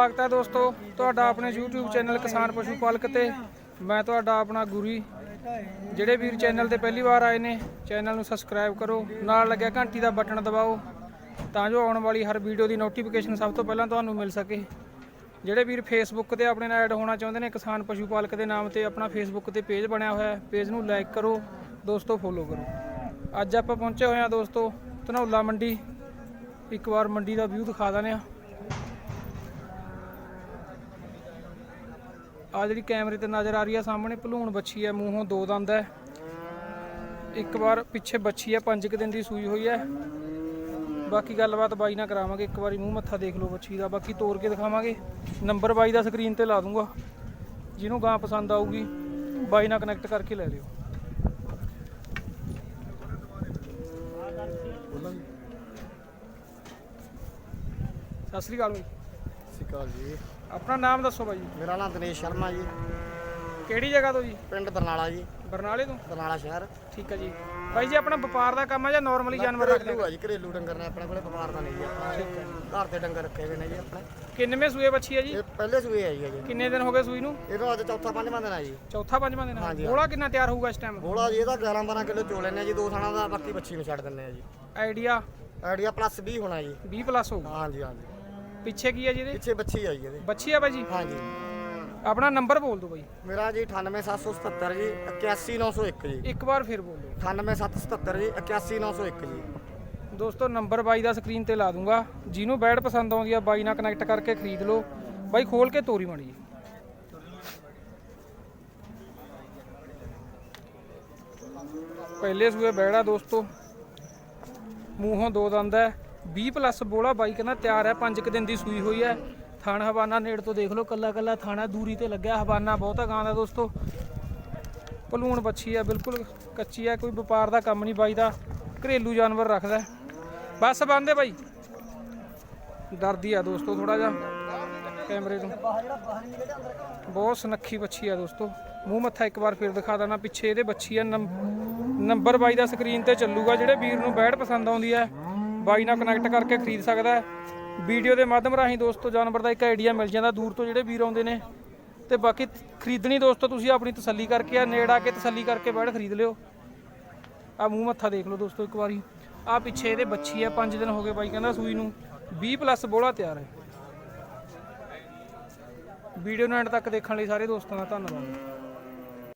ਸਵਾਗਤ ਹੈ ਦੋਸਤੋ। ਤੁਹਾਡਾ ਆਪਣੇ YouTube ਚੈਨਲ ਕਿਸਾਨ ਪਸ਼ੂ ਪਾਲਕ ਤੇ। ਮੈਂ ਤੁਹਾਡਾ ਆਪਣਾ ਗੁਰੀ। ਜਿਹੜੇ ਵੀਰ ਚੈਨਲ ਤੇ ਪਹਿਲੀ ਵਾਰ ਆਏ ਨੇ, ਚੈਨਲ ਨੂੰ ਸਬਸਕ੍ਰਾਈਬ ਕਰੋ। ਨਾਲ ਲੱਗਿਆ ਘੰਟੀ ਦਾ ਬਟਨ ਦਬਾਓ, ਤਾਂ ਜੋ ਆਉਣ ਵਾਲੀ ਹਰ ਵੀਡੀਓ ਦੀ ਨੋਟੀਫਿਕੇਸ਼ਨ ਸਭ ਤੋਂ ਪਹਿਲਾਂ ਤੁਹਾਨੂੰ ਮਿਲ ਸਕੇ। ਜਿਹੜੇ ਵੀਰ ਫੇਸਬੁੱਕ ਤੇ ਆਪਣੇ ਨਾਲ ਐਡ ਹੋਣਾ ਚਾਹੁੰਦੇ ਨੇ, ਕਿਸਾਨ ਪਸ਼ੂ ਪਾਲਕ ਦੇ ਨਾਮ ਤੇ ਆਪਣਾ ਫੇਸਬੁੱਕ ਤੇ ਪੇਜ ਬਣਿਆ ਹੋਇਆ ਹੈ ਪੇਜ ਨੂੰ ਲਾਈਕ ਕਰੋ, ਦੋਸਤੋ ਫੋਲੋ ਕਰੋ। ਅੱਜ ਆਪਾਂ ਪਹੁੰਚੇ ਹੋਏ ਹਾਂ ਦੋਸਤੋ, ਧਨੌਲਾ ਮੰਡੀ। ਇੱਕ ਵਾਰ ਮੰਡੀ ਦਾ ਵਿਊ ਦਿਖਾ ਦਿੰਦੇ ਆ ਆ ਜਿਹੜੀ ਕੈਮਰੇ ਤੇ ਨਜ਼ਰ ਆ ਰਹੀ ਆ, ਸਾਹਮਣੇ ਭਲੂਣ ਬੱਛੀ ਹੈ ਮੂੰਹੋਂ ਦੋ ਦੰਦ ਹੈ ਇੱਕ ਵਾਰ ਪਿੱਛੇ ਬੱਛੀ ਹੈ ਪੰਜ ਕੁ ਦਿਨ ਦੀ ਸੂਈ ਹੋਈ ਹੈ ਬਾਕੀ ਗੱਲਬਾਤ ਬਾਈ ਨਾਲ ਕਰਾਵਾਂਗੇ, ਇੱਕ ਵਾਰੀ ਮੂੰਹ ਮੱਥਾ ਦੇਖ ਲਓ ਬੱਛੀ ਦਾ। ਬਾਕੀ ਤੋੜ ਕੇ ਦਿਖਾਵਾਂਗੇ। ਨੰਬਰ ਬਾਈ ਦਾ ਸਕਰੀਨ ਤੇ ਲਾ ਦੂੰਗਾ। ਜਿਹਨੂੰ ਗਾਂ ਪਸੰਦ ਆਊਗੀ, ਬਾਈ ਨਾਲ ਕਨੈਕਟ ਕਰਕੇ ਲੈ ਲਿਓ। ਸਤਿ ਸ੍ਰੀ ਅਕਾਲ ਬਾਈ। ਸਿਕਾਲ ਜੀ। ਆਪਣਾ ਨਾਮ ਦੱਸੋ ਬਾਈ ਮੇਰਾ ਨਾਮ ਦਿਨੇਸ਼ ਸ਼ਰਮਾ ਜੀ। ਕਿਹੜੀ ਜਗ੍ਹਾ ਤੋਂ ਜੀ? ਪਿੰਡ ਬਰਨਾਲਾ ਜੀ। ਬਰਨਾਲੇ ਤੋਂ? ਬਰਨਾਲਾ ਸ਼ਹਿਰ। ਠੀਕ ਹੈ ਜੀ। ਬਾਈ ਜੀ ਆਪਣਾ ਵਪਾਰ ਦਾ ਕੰਮ ਹੈ ਜਾਂ ਨਾਰਮਲੀ ਜਾਨਵਰ ਰੱਖਦੇ ਘਰੇਲੂ ਆ ਜੀ ਘਰੇਲੂ ਡੰਗਰ ਨੇ ਆਪਣੇ ਕੋਲੇ ਵਪਾਰ ਦਾ ਨਹੀਂ ਜੀ ਆਪਣਾ। ਘਰ ਦੇ ਡੰਗਰ ਰੱਖੇ ਹੋਏ ਨੇ ਜੀ ਆਪਣੇ। ਕਿੰਨਵੇਂ ਸੂਏ ਬੱਚੀ ਹੈ ਜੀ? ਇਹ ਪਹਿਲੇ ਸੂਏ ਆ ਜੀ ਅਜੇ ਕਿੰਨੇ ਦਿਨ ਹੋ ਗਏ ਸੂਈ ਨੂੰ? ਇਹਦਾ ਅੱਜ ਚੌਥਾ ਪੰਜਵਾਂ ਦਿਨ ਆ ਜੀ। ਚੌਥਾ ਪੰਜਵਾਂ ਦਿਨ ਹਾਂਜੀ, ਬੋਲਾ ਕਿੰਨਾ ਤਿਆਰ ਹੋਊਗਾ ਇਸ ਟਾਈਮ ਬੋਲਾ ਜੀ ਇਹਦਾ 11 12 ਕਿਲੋ ਚੋ ਲੈਣੇ ਜੀ ਦੋ ਥਾਣਾ ਦਾ ਬਾਕੀ ਬੱਚੀ ਨੂੰ ਛੱਡ ਦਿੰਨੇ ਆ ਜੀ। ਆਈਡੀਆ? ਆਈਡੀਆ ਪਲੱਸ 20 ਹੋਣਾ ਜੀ। 20 ਪਲੱਸ ਹੋਊਗਾ। ਹਾਂਜੀ ਹਾਂਜੀ। ਪਿੱਛੇ ਕੀ ਹੈ ਜੀ ਇਹਦੇ? ਪਿੱਛੇ ਬੱਚੀ ਆ ਜੀ ਇਹਦੇ। ਬੱਚੀ ਹੈ ਬਾਈ ਜੀ ਹਾਂਜੀ। ਆਪਣਾ ਨੰਬਰ ਬੋਲ ਦਿਓ ਬਾਈ ਮੇਰਾ ਜੀ 98777 ਜੀ 81901 ਜੀ। ਇੱਕ ਵਾਰ ਫਿਰ ਬੋਲ ਦਿਓ। 98777 ਜੀ 81901 ਜੀ। ਦੋਸਤੋ ਨੰਬਰ ਬਾਈ ਦਾ ਸਕਰੀਨ ਤੇ ਲਾ ਦੂੰਗਾ। ਜਿਹਨੂੰ ਬੈਡ ਪਸੰਦ ਆਉਂਦੀ ਆ ਬਾਈ ਨਾਲ ਕਨੈਕਟ ਕਰਕੇ ਖਰੀਦ ਲਓ। ਬਾਈ ਖੋਲ ਕੇ ਤੋਰੀ ਜੀ। ਪਹਿਲੇ ਸੂਏ ਬੈੜਾ ਦੋਸਤੋ। ਮੂੰਹੋਂ ਦੋ ਦੰਦ ਹੈ 20 ਪਲੱਸ ਬੋਲਾ ਬਾਈ ਕਹਿੰਦਾ ਤਿਆਰ ਹੈ 5 ਕੁ ਦਿਨ ਦੀ ਸੂਈ ਹੋਈ ਹੈ। ਥਣ ਹਵਾਨਾ ਨੇੜ ਤੋਂ ਦੇਖ ਲਓ, ਕੱਲਾ ਕੱਲਾ ਥਾਣਾ ਦੂਰੀ ਤੇ ਲੱਗਿਆ, ਹਵਾਨਾ ਬਹੁਤਾ ਗਾਂ ਦਾ ਦੋਸਤੋ। ਭਲੂਣ ਬੱਚੀ ਹੈ ਬਿਲਕੁਲ ਕੱਚੀ ਹੈ ਕੋਈ ਵਪਾਰ ਦਾ ਕੰਮ ਨਹੀਂ ਬਾਈ ਦਾ, ਘਰੇਲੂ ਜਾਨਵਰ ਰੱਖਦਾ ਹੈ। ਬਸ ਬੰਦੇ ਬਾਈ। ਡਰਦੀ ਆ ਦੋਸਤੋ ਥੋੜਾ ਜਿਹਾ, ਕੈਮਰੇ ਤੋਂ। ਬਹੁਤ ਸੁਨੱਖੀ ਬੱਚੀ ਆ ਦੋਸਤੋ। ਮੂੰਹ ਮੱਥਾ ਇੱਕ ਵਾਰ ਫਿਰ ਦਿਖਾ ਦੇਣਾ ਪਿੱਛੇ ਇਹਦੇ ਬੱਚੀ ਆ ਨੰਬ- ਨੰਬਰ ਬਾਈ ਦਾ ਸਕਰੀਨ ਤੇ ਚੱਲੂਗਾ, ਜਿਹੜੇ ਵੀਰ ਨੂੰ ਬੈਠ ਪਸੰਦ ਆਉਂਦੀ ਹੈ। ਬਾਈ ਨਾਲ ਕਨੈਕਟ ਕਰਕੇ ਖਰੀਦ ਸਕਦਾ ਹੈ। ਵੀਡੀਓ ਦੇ ਮਾਧਿਅਮ ਰਾਹੀਂ ਦੋਸਤੋ, ਜਾਨਵਰ ਦਾ ਇੱਕ ਆਈਡੀਆ ਮਿਲ ਜਾਂਦਾ ਦੂਰ ਤੋਂ ਜਿਹੜੇ ਵੀਰ ਆਉਂਦੇ ਨੇ। ਤੇ ਬਾਕੀ ਖਰੀਦਣੀ ਦੋਸਤੋ, ਤੁਸੀਂ ਆਪਣੀ ਤਸੱਲੀ ਕਰਕੇ ਆ, ਨੇੜ ਆ ਕੇ ਤਸੱਲੀ ਕਰਕੇ ਬੈਠ ਖਰੀਦ ਲਿਓ। ਆ ਮੂੰਹ ਮੱਥਾ ਦੇਖ ਲਓ ਦੋਸਤੋ ਇੱਕ ਵਾਰੀ। ਆ ਪਿੱਛੇ ਇਹਦੇ ਬੱਚੀ ਆ 5 ਦਿਨ ਹੋ ਗਏ ਬਾਈ, ਕਹਿੰਦਾ ਸੂਈ ਨੂੰ। 20 ਪਲੱਸ ਬੋਲਾ ਤਿਆਰ ਹੈ। ਵੀਡੀਓ ਨੂੰ ਐਂਡ ਤੱਕ ਦੇਖਣ ਲਈ ਸਾਰੇ ਦੋਸਤਾਂ ਦਾ ਧੰਨਵਾਦ।